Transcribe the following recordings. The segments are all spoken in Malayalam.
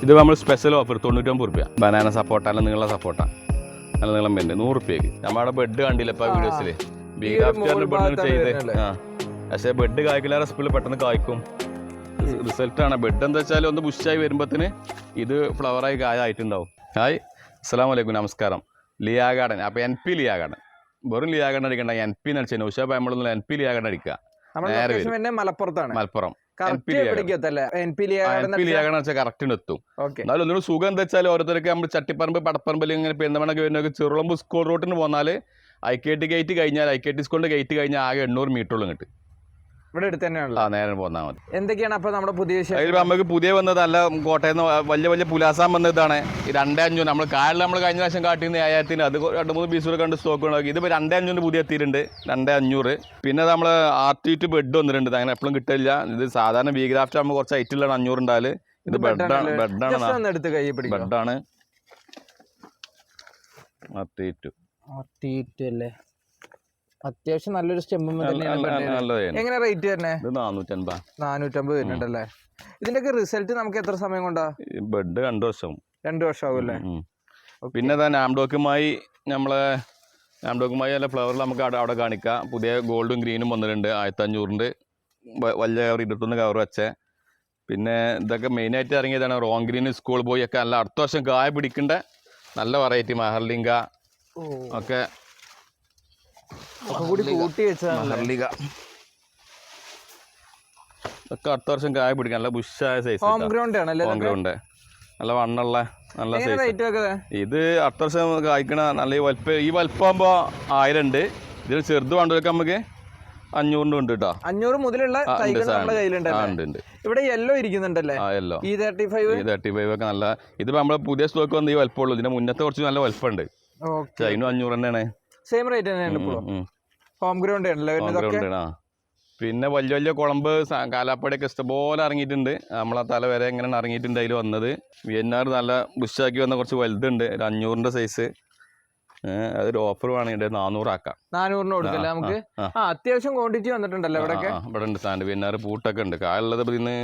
ഇത് നമ്മൾ സ്പെഷ്യൽ ഓഫർ തൊണ്ണൂറ്റൊമ്പത് റുപ്യ ബനാന സപ്പോട്ട അല്ല നീള സപ്പോട്ട നല്ല നീളം വരുന്നുണ്ട് നൂറ് റുപ്യക്ക് നമ്മുടെ ബെഡ് കണ്ടില്ല ഇപ്പൊ വീഡിയോസിൽ മുകൾ ബെഡ് കായ്ക്കില്ല ചെയ്ത്. വരുന്നല്ലേ? ആ. പക്ഷേ ബെഡ് കായ്ക്കില്ലാതെ സ്പീഡിൽ പെട്ടെന്ന് കായ്ക്കും. റിസൾട്ട് ആണ്. ബെഡ് എന്താ വെച്ചാൽ ഒന്ന് ബുഷായി വരുമ്പോഴത്തേന് ഇത് ഫ്ലവറായി കായ ആയിട്ടുണ്ടാവും. ഹായ്. അസ്സാം വലൈക്കും നമസ്കാരം. ലിയാ ഗാർഡൻ. അപ്പോൾ എൻ പി ലിയാ ഗാർഡൻ. വെറും ലിയാ ഗാർഡൻ അടിക്കണ്ട. എൻ പി എന്ന് വെച്ചാൽ ഉഷ നമ്മളൊന്നും എൻ പി ലിയാ ഗാർഡൻ അടിക്കുക. നേരെ മലപ്പുറത്താണ്. മലപ്പുറം. കറക്റ്റ് എത്തും എന്നാലും ഒന്നുകൂടി സുഖം എന്താ വെച്ചാൽ ഓരോരുത്തർക്ക് നമ്മൾ ചട്ടിപ്പറമ്പ് പടപ്പറമ്പിൽ ഇങ്ങനെ പെരുന്നമണ ചെറുളമ്പ് സ്കൂൾ റോട്ടിന് പോന്നാൽ ഐ കെ ടി ഗേറ്റ് കഴിഞ്ഞാൽ ഐ കെ ടി സ്കൂളിന്റെ ഗേറ്റ് കഴിഞ്ഞാൽ ആകെ എണ്ണൂറ് മീറ്ററോളം കിട്ടും ഇവിടെ അടുത്ത് തന്നെയാണല്ലോ. ആ നേരെ പോന്നാൽ മതി. എന്തൊക്കെയാണ് അപ്പോൾ നമ്മുടെ പുതിയ വിഷയം അതിൽ നമുക്ക് പുതിയ വന്നതല്ല കോട്ടയം വലിയ വലിയ പുലാസാൻ വന്നതാണ് ഈ രണ്ടേ അഞ്ഞൂറ്. നമ്മൾ കാലിൽ നമ്മൾ കഴിഞ്ഞ പ്രാവശ്യം കാട്ടിന്ന് ആയത്തിന് അത് രണ്ട് മൂന്ന് പീസ് കണ്ട് സ്റ്റോക്ക് ഉണ്ടാക്കി ഇതിപ്പോൾ രണ്ടേ അഞ്ഞൂറ് പുതിയ എത്തിയിട്ടുണ്ട്. രണ്ടേ അഞ്ഞൂറ്. പിന്നെ നമ്മൾ ആർട്ടിറ്റ് ബെഡ് വന്നിട്ടുണ്ട്. അങ്ങനെ എപ്പോഴും കിട്ടില്ല ഇത് സാധാരണ വി ഗ്രാഫ്റ്റ് ആകുമ്പോൾ കുറച്ച് ഐറ്റിലാണ് അഞ്ഞൂറ് ഉണ്ടാൽ ഇത് ബെഡാണ് ബെഡാണ് എടുത്ത് കൈ പിടിക്കും ബെഡാണ് ആർട്ടിറ്റ് അല്ലേ? അത്യാവശ്യം നല്ലൊരു സ്റ്റെമ്പ് നല്ലതാണ് എങ്ങനെ റേറ്റ് തന്നെ നാനൂറ്റമ്പത് വരുന്നുണ്ടല്ലേ? ഇതിന്റെയൊക്കെ റിസൾട്ട് നമുക്ക് എത്ര സമയം കൊണ്ടാ? ബെഡ് രണ്ടു വർഷം. രണ്ടു വർഷം ആവുമല്ലേ അല്ലേ പിന്നെ നാംഡോക്കുമായി നമ്മളെ നാംഡോക്കുമായി അല്ല ഫ്ലവറിൽ നമുക്ക് അവിടെ അവിടെ കാണിക്കാം. പുതിയ ഗോൾഡും ഗ്രീനും വന്നിട്ടുണ്ട്. ആയിരത്തി അഞ്ഞൂറിന്റെ വലിയ കവർ ഇരുപത്തൊന്ന് കവർ വെച്ചേ. പിന്നെ ഇതൊക്കെ മെയിനായിട്ട് ഇറങ്ങിയതാണ്. റോങ് ഗ്രീൻ സ്കൂൾ പോയി ഒക്കെ അല്ല. അടുത്ത വർഷം കായ പിടിക്കേണ്ട. നല്ല വെറൈറ്റി മഹർലിംഗ ഒക്കെ ഒക്കെ കൂടി കൂട്ടി വെച്ചതാണ് അടുത്ത വർഷം കായ പിടിക്കാൻ നല്ല ബുഷായ സൈസ് ഹോം ഗ്രൗണ്ട് ആണല്ലേ ഹോം ഗ്രൗണ്ട് നല്ല വണ്ണുള്ള നല്ല സൈസ് ഇത് അടുത്ത വർഷം കായ്ക്കണ നല്ല ഈ വലുപ്പം ഈ വലുപ്പമാകുമ്പോൾ ആയിരം ഉണ്ട് ഇതിൽ ചെറുത് വേണ്ടവർക്ക് നമുക്ക് അഞ്ഞൂറിന്റെ ഉണ്ട് കേട്ടോ അഞ്ഞൂറ് മുതലുള്ള ഇവിടെ യെല്ലോ ഇരിക്കുന്നുണ്ടല്ലേ? ഈ തേർട്ടി ഫൈവ് ഈ തേർട്ടി ഫൈവ് ഒക്കെ നല്ല ഇതിപ്പോ നമ്മളെ പുതിയ സ്റ്റോക്ക് വന്ന് ഈ വലുപ്പമുള്ളൂ ഇതിന്റെ മുന്നത്തെ കുറച്ച് നല്ല വലുപ്പമുണ്ട് അതിനും അഞ്ഞൂറ് തന്നെയാണ്. സെയിം റേറ്റ് തന്നെയാണ് ഇപ്പോൾ ഹോം ഗ്രൗണ്ട് ആണല്ലേ വരുന്നതൊക്കെ പിന്നെ വലിയ വലിയ കുളമ്പ് കാലാപ്പടിയൊക്കെ ഇഷ്ടംപോലെ ഇറങ്ങിയിട്ടുണ്ട്. നമ്മളെ തല വരെ എങ്ങനെ ഇറങ്ങിയിട്ടുണ്ട് അതിൽ വന്നത്. വിയന്നാർ നല്ല ബുഷാക്കി വന്ന കുറച്ച് വലുതുണ്ട്. ഒരു അഞ്ഞൂറിന്റെ സൈസ് അതൊരു ഓഫർ വേണമെങ്കിൽ നാനൂറാക്കാം നാനൂറിന് കൊടുക്കില്ല നമുക്ക്? അത്യാവശ്യം ക്വാണ്ടിറ്റി വന്നിട്ടുണ്ടല്ലോ ഇവിടെ ഇവിടെ ഉണ്ട് സാൻഡ് വിയന്നാർ പൂട്ടൊക്കെ ഉണ്ട്. കാലുള്ളത് ഇന്ന്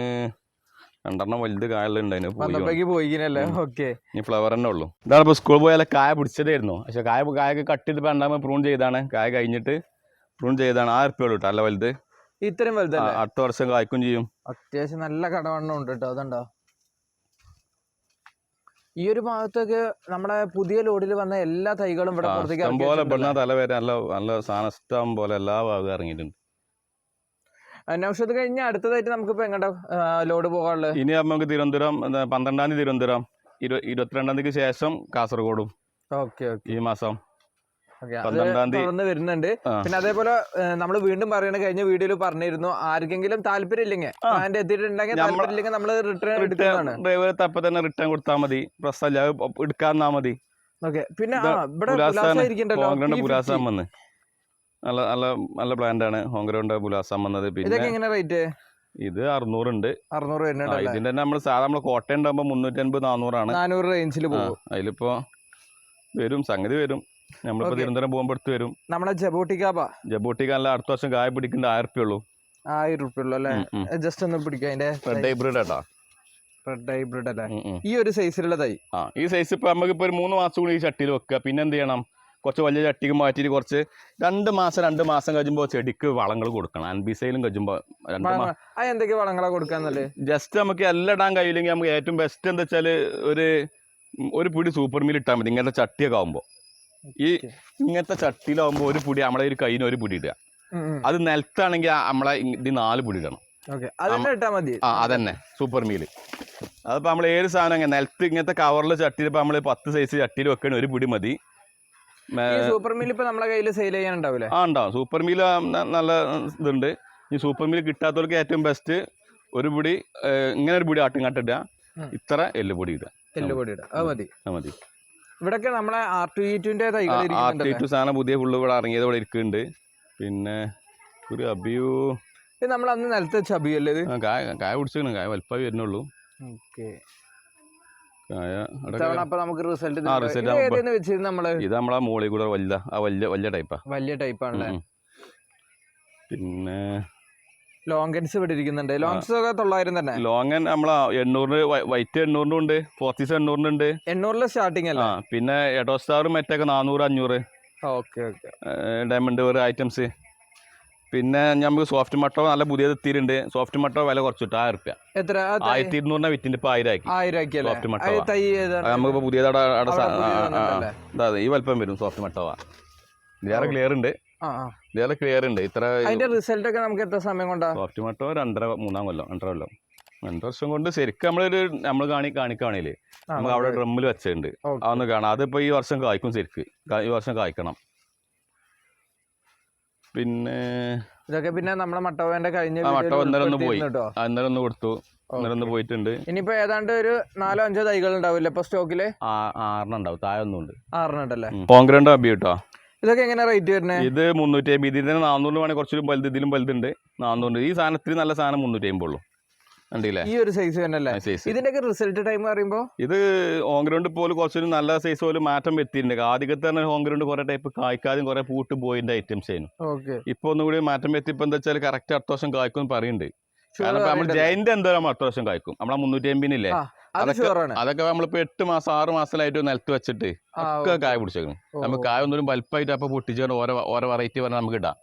രണ്ടെണ്ണം വലുത് കായലുണ്ടായിരുന്നു പോയി ഓക്കെ. ഇനി ഫ്ലവർ തന്നെ ഉള്ളൂ. ഇതാണ് ഇപ്പോൾ സ്കൂളിൽ പോയാൽ കായ പിടിച്ചതായിരുന്നു. പക്ഷെ കായ കായൊക്കെ കട്ട് ചെയ്ത് രണ്ടാമത് പ്രൂൺ ചെയ്താണ് കായ കഴിഞ്ഞിട്ട് പ്രൂൺ ചെയ്താണ് ആ ഉറുപ്പിയുള്ളൂ കേട്ടോ അല്ല വലുത്. ഇത്രയും വലുത് അടുത്ത വർഷം കായ്ക്കും ചെയ്യും. അത്യാവശ്യം നല്ല കടവണ്ണം ഉണ്ട് കേട്ടോ അതുണ്ടോ? ഈ ഒരു ഭാഗത്തൊക്കെ നമ്മുടെ പുതിയ ലോഡിൽ വന്ന എല്ലാ തൈകളും ഇവിടെ പുറത്തേക്ക് പോലെ? പെണ്ണ തല വരെ നല്ല നല്ല സാധനം ഇഷ്ടം പോലെ എല്ലാ ഭാഗവും ഇറങ്ങിയിട്ടുണ്ട്. അന്വേഷണത്ത് കഴിഞ്ഞ അടുത്തതായിട്ട് നമുക്കിപ്പോ എങ്ങോട്ടാ ലോഡ് പോകാനുള്ളത്? ഇനി നമുക്ക് തിരുവനന്തപുരം പന്ത്രണ്ടാം തീയതി തിരുവനന്തപുരം. ഇരു ഇരുപത്തിരണ്ടാം തീയതിക്ക് ശേഷം കാസർഗോഡും. Okay okay. ഈ മാസം. തീയതി വരുന്നുണ്ട്. പിന്നെ അതേപോലെ നമ്മൾ വീണ്ടും പറയണ കഴിഞ്ഞ വീഡിയോയിൽ പറഞ്ഞിരുന്നു ആർക്കെങ്കിലും താല്പര്യം ഇല്ലെങ്കിൽ അതിന്റെ എത്തിയിട്ടുണ്ടെങ്കിൽ താല്പര്യം നമ്മൾ റിട്ടേൺ എടുക്കുന്നതാണ്. ഡ്രൈവർ തപ്പ തന്നെ റിട്ടേൺ കൊടുത്താൽ മതി. പ്രശ്നമില്ല എടുക്കാന്നാ മതി. ഓക്കെ പിന്നെ ഇവിടെ ഇരിക്കണ്ടല്ലോ ഹോംഗ്രൗണ്ട് P50. പുലാസാൻ വന്ന് നല്ല നല്ല നല്ല പ്ലാന്റ് ആണ്. ഹോംഗ്രൗണ്ട് ബുലാസം വന്നത്. പിന്നെ ഇതൊക്കെ എങ്ങനെ റേറ്റ് ഇത് അറുന്നൂറ് ആ, വരുന്നുണ്ടല്ലേ ഇതിന്റെ തന്നെ നമ്മൾ സാധാരണ നമ്മൾ കോട്ടയം ഉണ്ടാകുമ്പോൾ മുന്നൂറ്റി അൻപത് നാനൂറാണ് നാനൂറ് റേഞ്ചിൽ പോകും. അതിലിപ്പോ വരും സംഗതി വരും. നമ്മളിപ്പോ. തിരുവനന്തപുരം പോകുമ്പോൾ അടുത്ത് വരും. നമ്മളെ ജബോട്ടിക്കാപ്പ ജബോട്ടിക്ക അല്ല അടുത്ത വർഷം കായ പിടിക്കേണ്ട ആയിരം റുപ്യ ഉള്ളൂ. ആയിരം റുപ്യ ഉള്ളു അല്ലേ? ജസ്റ്റ് ഒന്ന് പിടിക്കാം അതിന്റെ റെഡ് ഹൈബ്രിഡ് കേട്ടോ റെഡ് ഹൈബ്രിഡ് അല്ലേ. ഈ ഒരു സൈസിലുള്ള തൈ. ആ ഈ സൈസ് ഇപ്പൊ നമുക്ക് ഇപ്പൊ ഒരു മൂന്ന് മാസം കൂടി ഈ ചട്ടിയിൽ വെക്കുക പിന്നെ എന്ത് ചെയ്യണം? കുറച്ച് വലിയ ചട്ടിക്ക് മാറ്റിയിട്ട് കുറച്ച് രണ്ട് മാസം രണ്ട് മാസം കഴിയുമ്പോൾ ചെടിക്ക് വളങ്ങൾ കൊടുക്കണം. അൻബിസയിലും കഴിയുമ്പോൾ രണ്ട് എന്തൊക്കെ വളങ്ങളാണ് കൊടുക്കാന്നല്ലേ ജസ്റ്റ് നമുക്ക് എല്ലാം ഇടാൻ കഴിയില്ലെങ്കിൽ നമുക്ക് ഏറ്റവും ബെസ്റ്റ് എന്താ വെച്ചാൽ ഒരു ഒരു പിടി സൂപ്പർ മീൽ ഇട്ടാൽ മതി. ഇങ്ങനത്തെ ചട്ടിയൊക്കെ ആകുമ്പോൾ ഈ ഇങ്ങനത്തെ ചട്ടിയിലാവുമ്പോൾ ഒരു പിടി നമ്മളെ ഒരു കയ്യിൽ ഒരു പിടി ഇടുക. അത് നിലത്താണെങ്കിൽ നമ്മളെ ഇതിന് ഇത് നാല് പിടി ഇടണം. ആ അതന്നെ. സൂപ്പർ മീൽ അതിപ്പോൾ നമ്മൾ ഏത് സാധനം നിലത്ത് ഇങ്ങനത്തെ കവറിൽ ചട്ടിയിൽ ഇപ്പോൾ നമ്മൾ പത്ത് സൈസ് ചട്ടിയിൽ വെക്കണ ഒരു പിടി മതി. സൂപ്പർ മിൽ ഇപ്പൊ നമ്മളെ കയ്യിൽ സെയിൽ ചെയ്യാൻ ഉണ്ടാവില്ലേ ആ ഉണ്ടാവും. സൂപ്പർ മീൽ നല്ല ഇതുണ്ട്. ഈ സൂപ്പർ മീൽ കിട്ടാത്തവർക്ക് ഏറ്റവും ബെസ്റ്റ് ഒരു പിടി ഇങ്ങനെ ഒരു പിടി ആട്ടും കാട്ടിട ഇത്ര എല്ലുപൊടി ഇടുക. എല്ലുപൊടി ഇടാം അത് മതി. അത് മതി. ഇവിടൊക്കെ നമ്മളെ ആർ ടു ഇ തൈകൾ ആർ ടു ടു സാധനം പുതിയ ഫുള്ള് ഇവിടെ ഇറങ്ങിയത് ഇവിടെ ഇരിക്കുന്നുണ്ട്. പിന്നെ ഒരു അബിയു. നമ്മൾ അന്ന് നിലത്ത് വെച്ച അബിയല്ലേ കായ കായ പിടിച്ചിരുന്നു കായ വലിപ്പ വരുന്നുള്ളൂ. ഓക്കെ കായ അവിടെ ഇത്തവണ അപ്പൊ നമുക്ക് റിസൾട്ട് ഇത് നമ്മളെ? മോളിൽ കൂടെ വലിയ ആ വലിയ വലിയ ടൈപ്പാ വലിയ ടൈപ്പാണല്ലേ പിന്നെ ലോങ്കൻസ് ഇവിടെ ഇരിക്കുന്നുണ്ട്. ലോങ്സ് ഒക്കെ തൊള്ളായിരം തന്നെ? ലോങ്ങൻ നമ്മളെ എണ്ണൂറിന് വൈറ്റ് എണ്ണൂറിനും ഉണ്ട് ഫോർട്ടീസ് എണ്ണൂറിനും ഉണ്ട്. എണ്ണൂറിലെ സ്റ്റാർട്ടിംഗ് അല്ല? അല്ലേ പിന്നെ എഡോ സ്റ്റാറും മറ്റൊക്കെ നാനൂറ് അഞ്ഞൂറ്. ഓക്കെ ഓക്കെ ഡയമണ്ട് വേറെ ഐറ്റംസ് പിന്നെ നമുക്ക് സോഫ്റ്റ് മട്ടോ നല്ല പുതിയത് എത്തിയിട്ടുണ്ട്. സോഫ്റ്റ് മട്ടോ വില കുറച്ചിട്ട് ആയിരം റുപ്യ എത്ര? ആയിരത്തി ഇരുന്നൂറിനെ വിറ്റിന്റെ ഇപ്പൊ ആയിരം ആക്കി ആയിരം സോഫ്റ്റ് മട്ടോ നമുക്കിപ്പോ പുതിയത് അതെ, ഈ വലിപ്പം വരും സോഫ്റ്റ് മട്ടോവാ ഇതിലേറെ ക്ലിയർ ഉണ്ട്. വേറെ. ഇതിലേറെ ക്ലിയർ ഉണ്ട്. ഇത്ര അതിന്റെ റിസൾട്ട് ഒക്കെ നമുക്ക് എത്ര സമയം കൊണ്ടാ? സോഫ്റ്റ് മട്ടോ രണ്ടര മൂന്നാം കൊല്ലം രണ്ടര കൊല്ലം. രണ്ടു വർഷം കൊണ്ട് ശരിക്കും നമ്മളൊരു നമ്മൾ കാണി കാണിക്കുകയാണെങ്കിൽ നമുക്ക് അവിടെ ഡ്രമ്മിൽ വെച്ചിട്ടുണ്ട്. അതൊന്ന് കാണാം. അതിപ്പോ ഈ വർഷം കായ്ക്കും ശരിക്ക്. ഈ വർഷം കായ്ക്കണം. പിന്നെ ഇതൊക്കെ പിന്നെ നമ്മളെ മട്ടോവന്റെ കഴിഞ്ഞ ആ, വീഡിയോയിൽ മട്ടോ ഇന്നലെ ഒന്ന് പോയി. ഇന്നലെ ഒന്ന് കൊടുത്തു. ഇന്നലെ ഒന്ന് പോയിട്ടുണ്ട്. ഇനിയിപ്പോ ഏതാണ്ട് ഒരു നാലോ അഞ്ചോ തൈകൾ ഉണ്ടാവില്ല ഇപ്പൊ സ്റ്റോക്കിൽ? ആറെണ്ണം ഉണ്ടാവും. താഴെ ഒന്നും ഉണ്ട്. ആറെണ്ണം ഉണ്ടല്ലേ? കോൺഗ്രന്റ് അബി കേട്ടോ? ഇതൊക്കെ എങ്ങനെ റേറ്റ് വരുന്നത് ഇത് മുന്നൂറ്റി അമ്പത് ഇതിന് നാനൂറ് വേണമെങ്കിൽ കുറച്ചും വലുത് ഇതിലും വലുതുണ്ട്. നാനൂറ് ഈ സാധനത്തിന് നല്ല സാധനം മുന്നൂറ്റി അമ്പത് ഉള്ളൂ. കണ്ടില്ലേ ഈ ഒരു സൈസ് തന്നെ അല്ലേ സൈസ് ഇതിന്റെയൊക്കെ റിസൾട്ട് ടൈം പറയുമ്പോ? ഇത് ഹോം ഗ്രൗണ്ട് പോലും കുറച്ചൊരു നല്ല സൈസ് പോലും മാറ്റം വരുത്തിയിട്ടുണ്ട്. ആദ്യത്തെ തന്നെ ഹോം ഗ്രൗണ്ട് കുറെ ടൈപ്പ് കായ്ക്കാതും കുറെ പൂട്ട് പോയിന്റെ ഐറ്റംസ് ആയിരുന്നു. ഇപ്പൊ ഒന്നുകൂടി മാറ്റം വരുത്തി ഇപ്പൊ എന്താ വെച്ചാൽ കറക്റ്റ് അടുത്ത വർഷം കായ്ക്കും പറയുന്നുണ്ട്. കാരണം നമ്മൾ ജയന്റ് എന്തോരം അടുത്ത വർഷം കായ്ക്കും? നമ്മളെ മുന്നൂറ്റി അമ്പതിനില്ലേ ആ, അതൊക്കെ- നമ്മളിപ്പോ എട്ട് മാസം ആറ് മാസത്തിലായിട്ട് നിലത്ത് വെച്ചിട്ട് ഒക്കെ കായ പിടിച്ചേക്കണം. നമുക്ക് കായ ഒന്നും വലുപ്പമായിട്ട് അപ്പൊ പൊട്ടിച്ചുകൊണ്ട് ഓരോ ഓരോ വെറൈറ്റി പറഞ്ഞാൽ നമുക്ക് ഇടാം?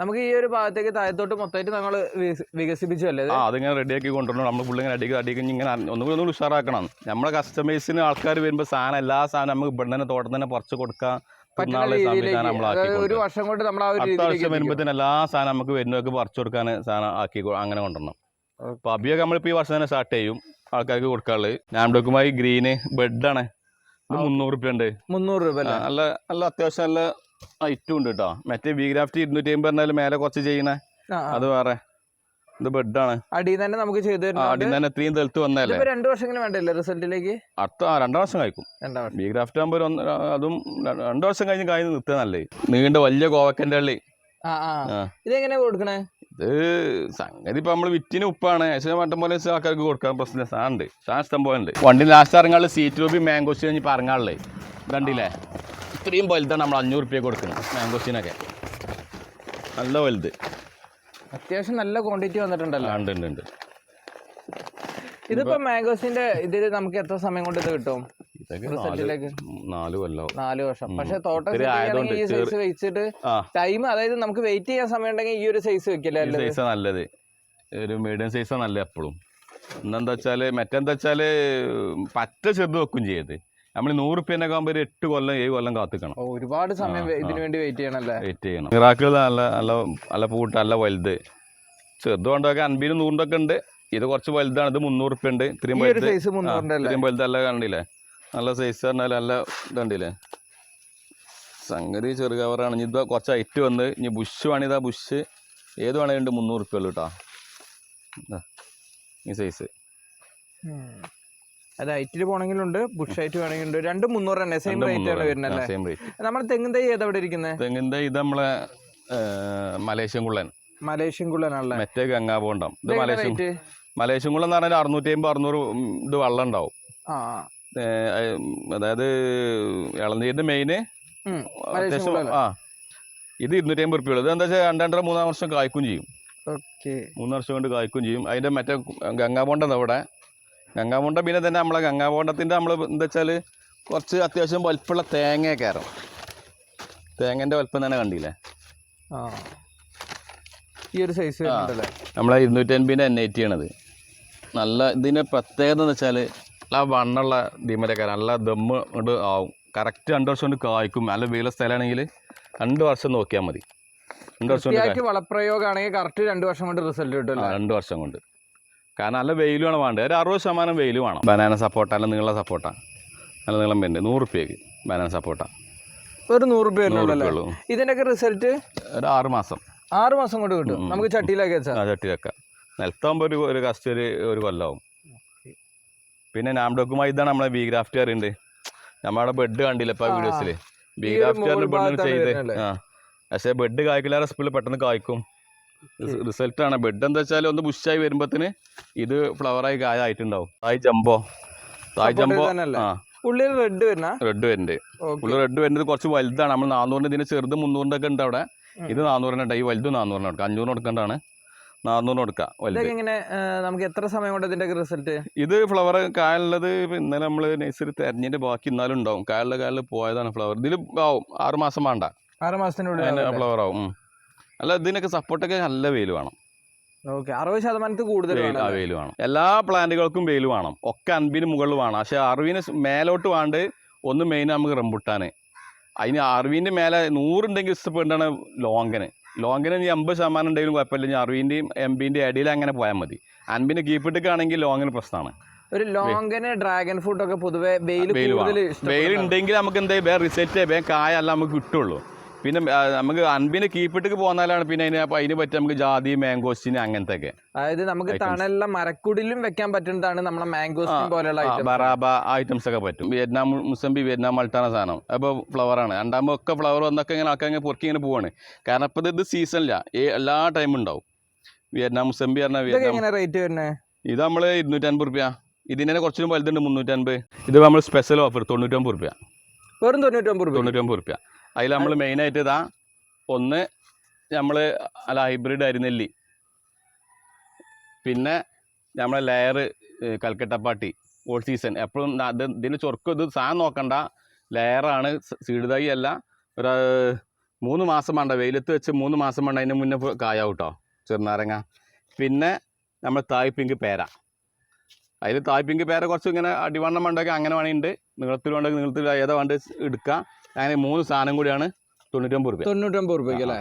നമുക്ക് ഈ ഒരു ഭാഗത്തേക്ക് താഴത്തോട്ട് മൊത്തമായിട്ട് ഞങ്ങൾ വികസിപ്പിച്ചു അല്ലേ ആ അതിങ്ങനെ റെഡിയാക്കി കൊണ്ടുവരണം. നമ്മൾ പുള്ളി ഇങ്ങനെ അടിക്കുക അടിക്കുക ഇങ്ങനെ ഒന്നുകൂടി ഒന്നുകൂടി ഉഷാറാക്കണം. നമ്മുടെ കസ്റ്റമേഴ്സിന് ആൾക്കാർ വരുമ്പോൾ സാധനം എല്ലാ സാധനം നമുക്ക് ഇവിടെ തന്നെ തോട്ടം തന്നെ പറിച്ച് കൊടുക്കാം. ഒരു വർഷം കൊണ്ട് നമ്മൾ ആ ഒരു അടുത്ത വർഷം വരുമ്പോഴത്തേന് എല്ലാ സാധനം നമുക്ക് വരുന്നവർക്ക് പറിച്ചു കൊടുക്കാൻ സാധനം ആക്കി അങ്ങനെ കൊണ്ടുവരണം. അപ്പൊ അബിയൊക്കെ നമ്മളിപ്പോ ഈ വർഷം തന്നെ സ്റ്റാർട്ട് ചെയ്യും. ആൾക്കാർക്ക് കൊടുക്കാനുള്ളത്. നാംഡോക്കുമായി ഗ്രീന് ബെഡാണ്. മുന്നൂറ് റുപ്യ ഉണ്ട്. മുന്നൂറ് രൂപ അല്ല? നല്ല നല്ല അത്യാവശ്യം നല്ല ഐറ്റും ഉണ്ട് കേട്ടോ മറ്റേ ഗ്രാഫ്റ്റ് ഇരുന്നൂറ്റി അമ്പത് എന്നാലും മേലെ കുറച്ച് ചെയ്യുന്ന ആ, ആ. അത് വേറെ. ഇത് ബെഡാണ് അടി തന്നെ നമുക്ക് ചെയ്തു ആദ്യം തന്നെ ഇത്രയും തെളുത്ത് വന്നാലേ രണ്ടു വർഷം വേണ്ടല്ലേ റിസൾട്ടിലേക്ക്? അടുത്ത ആ, രണ്ടാം വർഷം കഴിക്കും. ബി ഗ്രാഫ്റ്റ് ആകുമ്പോൾ അതും രണ്ടു വർഷം കഴിഞ്ഞ് കഴിഞ്ഞ് നിർത്തുക നല്ലേ നീണ്ട വലിയ കോവക്കന്റെ അള്ളി. ഇതെങ്ങനെ ആ. ആ. ഇതെങ്ങനെയാ കൊടുക്കണേ? ഇത് സംഗതി ഇപ്പൊ നമ്മൾ വിറ്റിന് ഉപ്പാണ്. പക്ഷേ മട്ടം പോലെ ആൾക്കാർക്ക് കൊടുക്കാൻ പ്രശ്നം സാധനം ഉണ്ട്. സാധനം ഇഷ്ടം പോലെ ഉണ്ട്. വണ്ടി ലാസ്റ്റ് ഇറങ്ങാനുള്ള സീറ്റ് രൂപി മാംഗോസ് കഴിഞ്ഞ് ഇപ്പൊ ഇറങ്ങാനുള്ളേ കണ്ടില്ലേ ഇത്രയും വലുതാണ് നമ്മൾ അഞ്ഞൂറ് റുപ്യ കൊടുക്കുന്നത് മാംഗോസിനൊക്കെ നല്ല വലുത്. അത്യാവശ്യം നല്ല ക്വാണ്ടിറ്റി വന്നിട്ടുണ്ടല്ലോ. ഉണ്ട് ഉണ്ട് ഉണ്ട്. ഇതിപ്പോ മാംഗോസിന്റെ ഇതിൽ നമുക്ക് എത്ര സമയം കൊണ്ട് ഇത് കിട്ടും? നാല് കൊല്ലം. നാല് വർഷം. പക്ഷെ തോട്ടം ഈ സൈസ് വെച്ചിട്ട് ടൈം അതായത് നമുക്ക് വെയിറ്റ് ചെയ്യാൻ സമയം ഉണ്ടെങ്കിൽ ഈ ഒരു സൈസ് വെക്കില്ല സൈസ് നല്ലത്? ഒരു മീഡിയം സൈസാണ് നല്ലത് എപ്പോഴും. ഇന്നെന്താ വെച്ചാൽ മറ്റെന്താ വെച്ചാൽ പറ്റ ചെറുത് വെക്കും ചെയ്യത് നമ്മൾ നൂറ് റുപ്യന്റെ ആകുമ്പോൾ ഒരു എട്ട് കൊല്ലം ഏഴ് കൊല്ലം കാത്തിക്കണം. ഒരുപാട് സമയം ഇതിനു വേണ്ടി വെയിറ്റ് ചെയ്യണല്ലേ വെയിറ്റ് ചെയ്യണം. മിറാക്കിൾ നല്ല നല്ല നല്ല പൂട്ട് നല്ല വലുത്. ചെറുത് കൊണ്ടൊക്കെ അൻപതിനും നൂറിന്റെ ഒക്കെ ഉണ്ട്. ഇത് കുറച്ച് വലുതാണ്. ഇത് മുന്നൂറ് റുപ്യ ഉണ്ട്. ഇത്രയും വലുത് ഇത്രയും വലുതല്ല കണ്ടില്ലേ? നല്ല സൈസ് പറഞ്ഞാൽ നല്ല ഇതുണ്ടില്ലേ? സംഗതി ചെറു കവറാണ്. ഇനി ഇത് കുറച്ച് ഐറ്റ് വന്ന് ഇനി ബുഷ് വേണേതാ ബുഷ് ഏത് വേണേലും ഉണ്ട്. മുന്നൂറ് റുപ്യ ഉള്ളൂ കേട്ടോ ഈ സൈസ്. അത് ഹൈറ്റിൽ പോണെങ്കിലുണ്ട് ബുഷ് ഹൈറ്റ് വേണമെങ്കിലുണ്ട് രണ്ടും മുന്നൂറ് തന്നെ സെയിം റേറ്റ് ആണ് വരുന്നത് സെയിം റേറ്റ് നമ്മൾ തെങ്ങും തൈ ഏതാ ഇവിടെ ഇരിക്കുന്നത് തെങ്ങിന്റെ ഇത് നമ്മളെ മലേഷ്യൻ കുള്ളൻ. മലേഷ്യൻ കുള്ളനാണല്ലേ? മറ്റേ ഗംഗാബോണ്ടം ഇത് മലേഷ്യൻ മലേഷ്യൻ കുള്ളൻ എന്ന് പറഞ്ഞാൽ അറുന്നൂറ്റി അമ്പത് അറുന്നൂറ് ഇത് വെള്ളം ഉണ്ടാവും അതായത് ഇളനീരിന്റെ മെയിന് അത്യാവശ്യം ആ. ഇത് ഇരുന്നൂറ്റി അമ്പത് റുപ്യ ഇത് എന്താ വെച്ചാൽ രണ്ടര മൂന്നാം വർഷം കായ്ക്കും ചെയ്യും. മൂന്ന് വർഷം കൊണ്ട് കായ്ക്കും ചെയ്യും. അതിന്റെ മറ്റേ ഗംഗാബോണ്ടം അവിടെ ഗംഗാബോണ്ടം പിന്നെ തന്നെ നമ്മളെ ഗംഗാമുണ്ടത്തിന്റെ നമ്മൾ എന്താ വെച്ചാൽ കുറച്ച് അത്യാവശ്യം വലിപ്പമുള്ള തേങ്ങ കയറും. തേങ്ങന്റെ വലിപ്പം തന്നെ കണ്ടില്ലേ? ആ. ഈ ഒരു സൈസ് നമ്മളെ ഇരുന്നൂറ്റി അൻപതിന്റെ എൻ ഐ ടി ആണത്. നല്ല ഇതിന്റെ പ്രത്യേകത എന്ന് വെച്ചാൽ നല്ല വണ്ണുള്ള ഡിമരക്കാരൻ നല്ല ദമ്മ് കൊണ്ട് ആവും. കറക്റ്റ് രണ്ട് വർഷം കൊണ്ട് കായ്ക്കും. നല്ല വീള സ്ഥലമാണെങ്കിൽ രണ്ട് വർഷം നോക്കിയാൽ മതി. രണ്ട് വർഷം കൊണ്ട് വളപ്രയോഗമാണെങ്കിൽ കറക്റ്റ് രണ്ട് വർഷം കൊണ്ട് റിസൾട്ട് കിട്ടും രണ്ട് വർഷം കൊണ്ട്. കാരണം നല്ല വെയിലുമാണ് വേണ്ടത്. ഒരു അറുപത് ശതമാനം വെയിൽ വേണം. ബനാന സപ്പോട്ട അല്ല നീള സപ്പോട്ട നല്ല നീളം വരുന്നുണ്ട്. നൂറ് റുപ്യക്ക് ബനാന സപ്പോട്ട ഒരു നൂറ് റുപ്യുള്ളൂ ഇതിന്റെയൊക്കെ റിസൾട്ട് ഒരു ആറ് മാസം. ആറ് മാസം കൊണ്ട് കിട്ടും. നമുക്ക് ചട്ടിയിലൊക്കെ ആ ചട്ടിയിലൊക്കെ. നിലത്താകുമ്പോൾ ഒരു ഒരു കസ്റ്റ് ഒരു ഒരു കൊല്ലമാവും പിന്നെ നാംഡോക്കുമായി ഇതാണ് നമ്മളെ ബി ഗ്രാഫ്റ്റ് അറിയുണ്ട്. നമ്മുടെ ബെഡ് കണ്ടില്ല ഇപ്പം വീഡിയോസിൽ ബി ഗ്രാഫ്റ്റ് ചെയ്ത്. ആ. പക്ഷേ ബെഡ് കായ്ക്കില്ലാതെ സ്പീഡിൽ പെട്ടെന്ന് കായ്ക്കും. റിസൾട്ട് ആണ് ബെഡ് എന്താ വെച്ചാൽ ഒന്ന് ബുഷായി വരുമ്പോഴത്തേന് ഇത് ഫ്ലവറായി കായായിട്ടുണ്ടാവും തായ് ജംബോ തായ് ജംബോ ആ. ഉള്ളിൽ റെഡ് വരുന്ന? റെഡ് വരുന്നുണ്ട് ഉള്ളിൽ റെഡ് വരുന്നത് കുറച്ച് വലുതാണ്. നമ്മൾ നാനൂറിന് ഇതിന് ചെറുത് മുന്നൂറിന്റെ ഒക്കെ ഉണ്ട് അവിടെ. ഇത് നാനൂറിനുണ്ട് ഈ വലുത് നാനൂറിന് കൊടുക്കാം. അഞ്ഞൂറിന് കൊടുക്കേണ്ടതാണ്. നാനൂറിന് കൊടുക്കാം. വലുത്. ഇങ്ങനെ നമുക്ക് എത്ര സമയം കൊണ്ട് ഇതിന്റെ റിസൾട്ട് ഇത് ഫ്ലവർ കായലുള്ളത് ഇന്നലെ നമ്മൾ നഴ്സറി തെരഞ്ഞിട്ട് ബാക്കി ഇന്നാലും ഉണ്ടാവും. കായലിലെ കായലിൽ പോയതാണ് ഫ്ലവർ ഇതിൽ ആവും. ആറ് മാസം വേണ്ട. ആറ് മാസത്തിനുള്ളിൽ ഫ്ലവർ ആവും. അല്ല ഇതിനൊക്കെ സപ്പോർട്ടൊക്കെ നല്ല വെയിൽ വേണം. ഓക്കെ അറുപത് ശതമാനത്തിൽ കൂടുതൽ വെയിൽ വേണം എല്ലാ പ്ലാന്റുകൾക്കും വെയിൽ വേണം. ഒക്കെ അൻപിന് മുകളിൽ വേണം. പക്ഷെ അറിവിന് മേലോട്ട് വേണ്ട ഒന്ന് മെയിൻ നമുക്ക് റംബുട്ടാന്. അതിന് അറിവിന്റെ മേലെ നൂറുണ്ടെങ്കിൽ ഇഷ്ടപ്പെട്ടാണ് ലോങ്കന്. ലോങ്ങിന് ഇനി അമ്പത് ശതമാനം ഉണ്ടെങ്കിലും കുഴപ്പമില്ല. ഇനി അറുവിന്റെയും എംബിന്റെ ഇടയിൽ അങ്ങനെ പോയാൽ മതി. അൻപിന് കീപ്പിട്ടൊക്കെയാണെങ്കിൽ ലോങ്ങിന് പ്രശ്നമാണ് ഒരു ലോങ്ങിന് ഡ്രാഗൺ ഫ്രൂട്ടൊക്കെ പൊതുവെ വെയിൽ ഉണ്ടെങ്കിൽ നമുക്ക് എന്താ വേറെ റിസൾട്ട് വേഗം കായല്ല നമുക്ക് കിട്ടുള്ളൂ. പിന്നെ നമുക്ക് അൻപിന് കീപ്പിട്ടേക്ക് പോന്നാലാണ് പിന്നെ അതിന് അതിന് പറ്റി നമുക്ക് ജാതി മാംഗോസ്റ്റിന് അങ്ങനത്തെ ഒക്കെ അതായത് നമുക്ക്. തണലുള്ള മരക്കുടിലും വെക്കാൻ പറ്റുന്നതാണ് നമ്മളെ മാംഗോസ്റ്റിൻ പോലെയുള്ള ബറാബ ഐറ്റംസ് ഒക്കെ പറ്റും. വിയറ്റ്നാം മുസംബി വിയറ്റ്നാം മൾട്ടാണ് സാധനം. അപ്പോൾ ഫ്ലവറാണ് രണ്ടാകുമ്പോൾ ഒക്കെ ഫ്ലവർ വന്നൊക്കെ ഇങ്ങനെ ആൾക്കാർ ഇങ്ങനെ പൊറുക്കി ഇങ്ങനെ പോവാണ്. കാരണം ഇപ്പോൾ ഇത് സീസണില്ല എല്ലാ ടൈമും ഉണ്ടാവും. വിയറ്റ്നാം മുസംബി പറഞ്ഞാൽ റേറ്റ് വരുന്നത് ഇത് നമ്മൾ ഇരുന്നൂറ്റൻപത് റുപ്യ. ഇതിനെ കുറച്ചും വലുതുണ്ട് മുന്നൂറ്റൻപത്. ഇത് നമ്മൾ സ്പെഷ്യൽ ഓഫർ തൊണ്ണൂറ്റൊമ്പത് റുപ്യ. വെറും തൊണ്ണൂറ്റൊമ്പത് തൊണ്ണൂറ്റൊമ്പത് റുപ്യ. അതിൽ നമ്മൾ മെയിൻ ആയിട്ട് ഇതാ ഒന്ന് നമ്മൾ അല്ല ഹൈബ്രിഡ് അരിനെല്ലി പിന്നെ നമ്മളെ ലെയർ കൽക്കട്ടപ്പാട്ടി ഓൾ സീസൺ എപ്പോഴും അത് ഇതിന് ചൊർക്കും ഇത് സാധനം നോക്കണ്ട. ലെയറാണ് സീഡ് അല്ല. ഒരു മൂന്ന് മാസം വേണ്ട. വെയിലത്ത് വെച്ച് മൂന്ന് മാസം വേണ്ട. അതിന് മുന്നേ കായ കേട്ടോ ചെറുനാരങ്ങ. പിന്നെ നമ്മൾ തായ്പിങ്ക് പേര. അതിൽ തായ് പിങ്ക് പേര കുറച്ച് ഇങ്ങനെ അടിവണ്ണം വേണ്ടെങ്കിൽ അങ്ങനെ വേണമെങ്കിൽ നീളത്തിൽ വേണ്ടെങ്കിൽ നീളത്തിൽ ഏതാ വേണ്ട എടുക്കുക അങ്ങനെ മൂന്ന് സാധനം കൂടിയാണ് തൊണ്ണൂറ്റൊമ്പത് രൂപ. തൊണ്ണൂറ്റൊമ്പത് രൂപയ്ക്ക് അല്ലേ?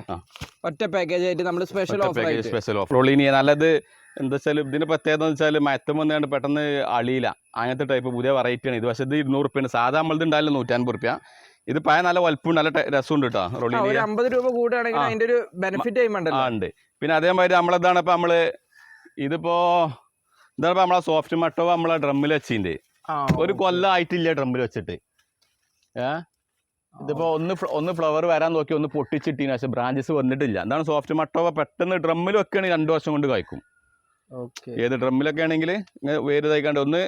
ഒറ്റ പാക്കേജ് ആയിട്ട് നമ്മൾ സ്പെഷ്യൽ ഓഫർ സ്പെഷ്യൽ ഓഫർ ഉള്ളിനി നല്ലത് എന്താ വെച്ചാൽ ഇതിന്റെ പ്രത്യേകത എന്ന് വെച്ചാൽ മയത്തം വന്നുകൊണ്ട് പെട്ടെന്ന് അളിയില്ല. അങ്ങനത്തെ ടൈപ്പ് പുതിയ വെറൈറ്റി ആണ് ഇത്. പക്ഷേ ഇത് ഇരുന്നൂറ് റുപ്യാണ്. സാധാ നമ്മളത് ഉണ്ടായാലും നൂറ്റൻപത് റുപ്യ. ഇത് പഴയ നല്ല വലുപ്പം നല്ല രസമുണ്ട് കേട്ടോ റോളിനി അമ്പത് രൂപ കൂടുകയാണെങ്കിൽ അതിന്റെ ഒരു ബെനിഫിറ്റ് ഉണ്ട്. പിന്നെ അതേമാതിരി നമ്മളെന്താണ് ഇപ്പം നമ്മൾ ഇതിപ്പോൾ എന്താണ് ഇപ്പം നമ്മളെ സോഫ്റ്റ് മട്ടോ നമ്മളെ ഡ്രമ്മിൽ വെച്ചിട്ടുണ്ട് ഒരു കൊല്ലം ആയിട്ടില്ല ഡ്രമ്മിൽ വെച്ചിട്ട്. ഏ? ഇതിപ്പോ ഒന്ന് ഒന്ന് ഫ്ലവർ വരാൻ നോക്കി ഒന്ന് പൊട്ടിച്ചിട്ടീന് പക്ഷെ ബ്രാഞ്ചസ് വന്നിട്ടില്ല. എന്താണ് സോഫ്റ്റ് മട്ടോവ പെട്ടെന്ന് ഡ്രമ്മിൽ വെക്കുകയാണെങ്കിൽ രണ്ടു വർഷം കൊണ്ട് കായ്ക്കും. ഓക്കെ. ഏത് ഡ്രമ്മിലൊക്കെ ആണെങ്കിൽ വേറെതായി വേര് തയ്ക്കാണ്ട് ഒന്ന്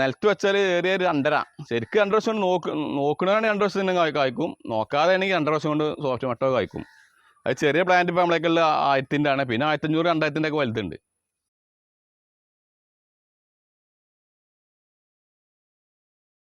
നിലത്ത് വെച്ചാൽ ഏറിയ ഒരു രണ്ടര. ശരിക്കും രണ്ടു വർഷം കൊണ്ട് നോക്ക് നോക്കണമെങ്കിൽ രണ്ടു വർഷം തന്നെ കായ്ക്കും. നോക്കാതെ ആണെങ്കിൽ രണ്ടര വർഷം കൊണ്ട് സോഫ്റ്റ് മട്ടോ കായ്ക്കും. അത് ചെറിയ പ്ലാന്റ് ഇപ്പോൾ നമ്മളേക്കുള്ള ആയിരത്തിന്റെ ആണ് പിന്നെ ആയിരത്തഞ്ഞൂറ് രണ്ടായിരത്തിന്റെ ഒക്കെ വലുതുണ്ട്.